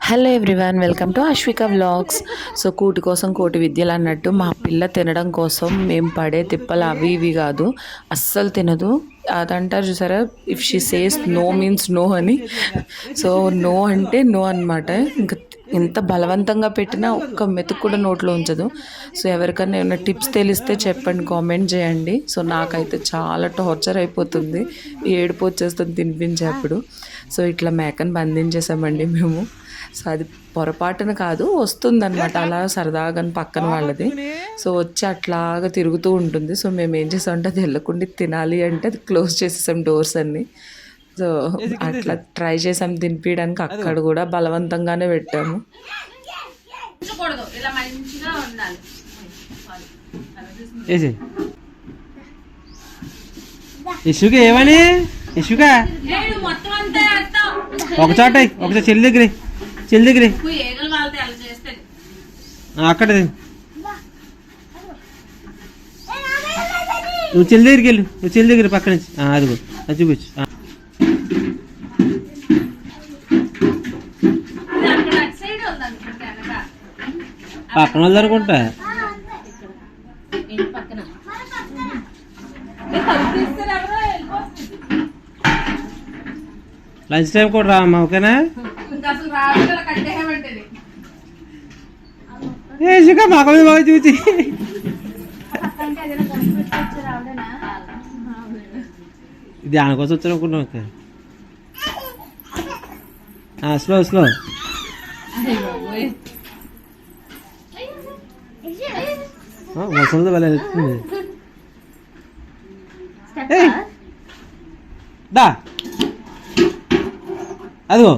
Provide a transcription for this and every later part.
Hello everyone welcome to Ashwika vlogs so కూటి కోసం కోటి విద్యలు అన్నట్టు మా పిల్ల తినడం కోసం మేము పడే తిప్పలు అవి ఇవి కాదు అస్సలు తినదు అదంటారు చూసారా if she says no means no అని సో నో అంటే నో అనమాట ఇంకా ఎంత బలవంతంగా పెట్టినా ఒక్క మెతుకు కూడా నోట్లో ఉంచదు. సో ఎవరికైనా ఏమైనా టిప్స్ తెలిస్తే చెప్పండి కామెంట్ చేయండి. సో నాకైతే చాలా టార్చర్ అయిపోతుంది. ఏడుపు వచ్చేస్తుంది తినిపించేప్పుడు. సో ఇట్లా మేకని బంధించేసామండి మేము. సో అది పొరపాటున కాదు వస్తుందన్నమాట. అలా సరదాగా పక్కన వాళ్ళది. సో వచ్చి అట్లాగా తిరుగుతూ ఉంటుంది. సో మేము ఏం చేసామంటే అది వెళ్ళకుండా తినాలి అంటే అది క్లోజ్ చేసేసాం డోర్స్ అన్ని. అట్లా ట్రై చేసాం తినిపించడానికి అక్కడ కూడా బలవంతంగానే పెట్టాము. ఉంచకూడదు ఇలా మంచిగా ఉండాలి. వేసి ఇసుక ఏమని ఇసుక ఒక చోట ఒక చోట చెల్లి దగ్గర. చెల్లి దగ్గర అక్కడ. నువ్వు చెల్లి దగ్గరికి వెళ్ళు. నువ్వు చెల్లి దగ్గర పక్క నుంచి. ఆ, అదిగో అది చూపించు ఆ. ఇది అక్కడ అటు సైడ్ ఉంది అనుకుంటా వెనక పక్కన వాళ్ళు అనుకుంటా లంచ్ టైం కూడా రామ్మా ఓకేనా? ఇంకా ఏ మాక మీద బాగా చూసి. ఇది దానికోసం వచ్చారు అనుకున్నాం ఓకే స్లో స్లో ముసలిది భలే వెళ్తుంది ఏయ్. దా అదిగో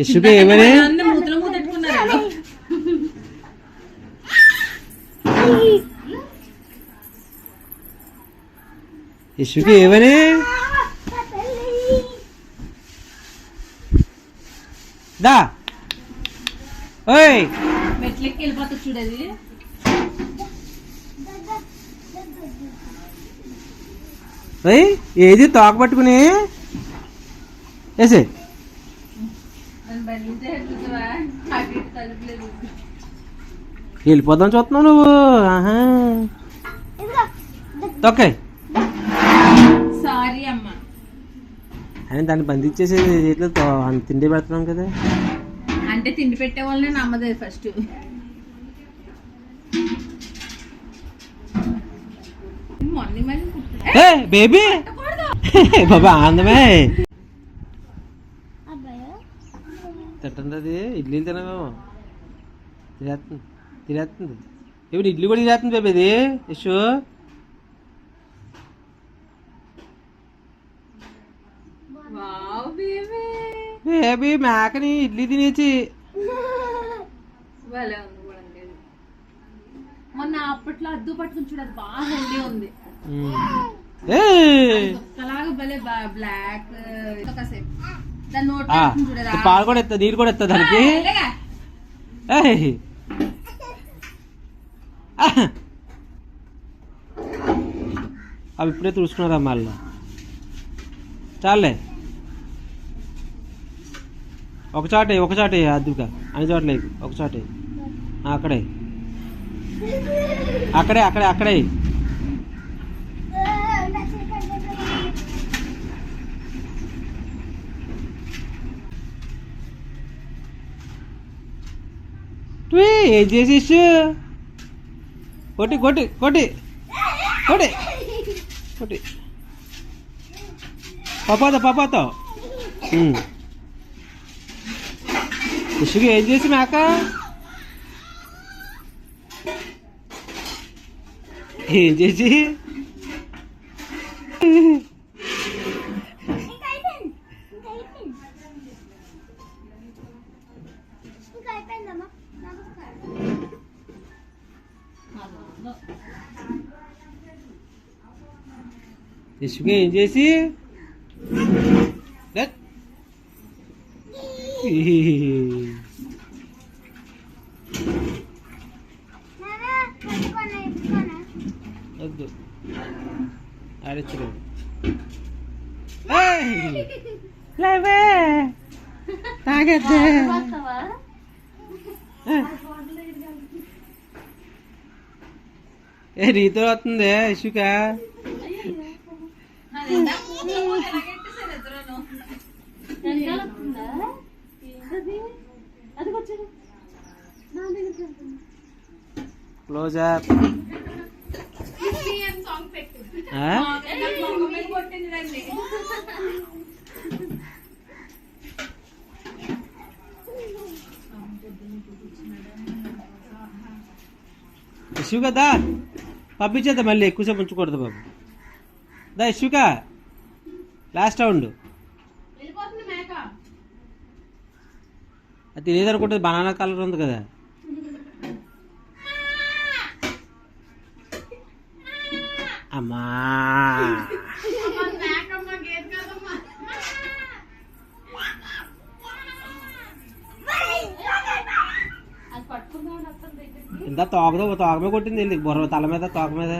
ఇసుక ఏమని అందరూ మూతలు మూతెట్టుకున్నారు ఇసుక ఏమని దా. ఓయ్ చూడది ఓయ్ ఏది తోక పట్టుకుని? వేసే తలుపులేదు వెళ్ళిపోదాం చూస్తున్నావు నువ్వు. ఆహా. తొక్కాయి. సారీ అమ్మా. అని దాన్ని బంధించేసి చేతిలో తో- తిండి పెడుతున్నాం కదా. అంటే తిండి పెట్టే వాళ్ళని నమ్మదు ఫస్ట్ బేబీ బాబా ఆనందమే. తింటుంది అది ఇడ్లీలు తినమేమో తినేస్తుంది తినేస్తుంది ఇప్పుడు ఇడ్లీ కూడా తినేస్తుంది బేబీ ఇది? యశు? బేబీ మేకని ఇడ్లీ తినేసి. మొన్న అప్పట్లో అద్దు పట్టుకుని చూడు అది బాగా హెల్దీ ఉంది. భలే బ్లాక్ దాని నోట్ చూడదు పాలు కూడా ఎత్తా నీరు కూడా ఎత్తా దానికి! అవి ఇప్పుడే తుడుచుకున్నారా మళ్ళా? చాలే. ఒక చాటే ఒక చాటే అద్దుగా. అన్ని చోట్ల ఎయ్. ఒక చాటే. ఆ, అక్కడే. అక్కడే అక్కడే అక్కడే. ట్వీ, ఏం చేసేసి కొట్టి కొట్టి కొట్టి. కొట్టి. కొట్టి. పపాతో పపాతో. ఇసుక ఏం చేసి మేక ఏం చేసి? ఇసుక ఏం చేసి? వద్దు. ఆడిచ్చలేదు. లేవే. తాగద్దే. ఏ. నీతో వస్తుంది ఇసుక వెనకాల వస్తుందా ఏంటది అది వచ్చాడు నా దగ్గర క్లోజ్ అప్ శివ దా పంపించేద్దా మళ్ళీ ఎక్కువసేపు ఉంచకూడదు బాబు. దా ఇసుక లాస్ట్ రౌండ్ అది లేదనుకుంటుంది బనానా కలర్ ఉంది కదా. అమ్మా. ఇంత తోకదో తోక మీద కొట్టింది బుర్ర తల మీద తోక మీద.